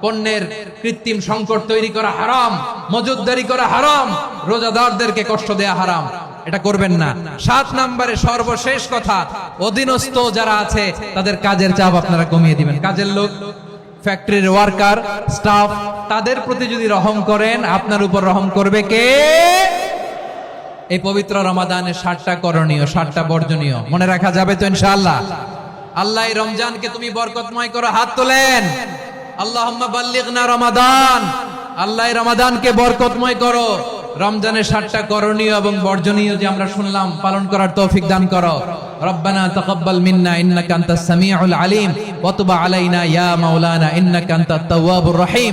পণ্যের কৃত্রিম সংকট তৈরি করা হারাম মজুদদারি করা হারাম, রোজাদারদেরকে কষ্ট দেয়া হারাম। এটা করবেন না। সাত নম্বরে সর্বশেষ কথা, অধীনস্থ যারা আছে, তাদের কাজের চাপ আপনারা কমিয়ে দিবেন। কাজের লোক, ফ্যাক্টরির ওয়ার্কার, স্টাফ, তাদের প্রতি যদি রহম করেন, আপনার উপর রহম করবে কে? এই পবিত্র রমাদানের ষাটটা করণীয়, ষাটটা বর্জনীয়। মনে রাখা যাবে তো ইনশাআল্লাহ। আল্লাহ রমজানকে তুমি বরকতময় করো হাত তোলেন। বাল্লিগনা রমাদান। আল্লাহ রমাদানকে বরকতময় করো। রমজানের সাতটা করণীয় এবং বর্জনীয় যে আমরা শুনলাম, পালন করার তৌফিক দান করো। রব্বানা তাকাব্বাল মিন্না, ইন্নাকা সামিউল আলিম। ওয়া তুব আলাইনা, ইয়া মাওলানা তাওয়াবুর রহিম।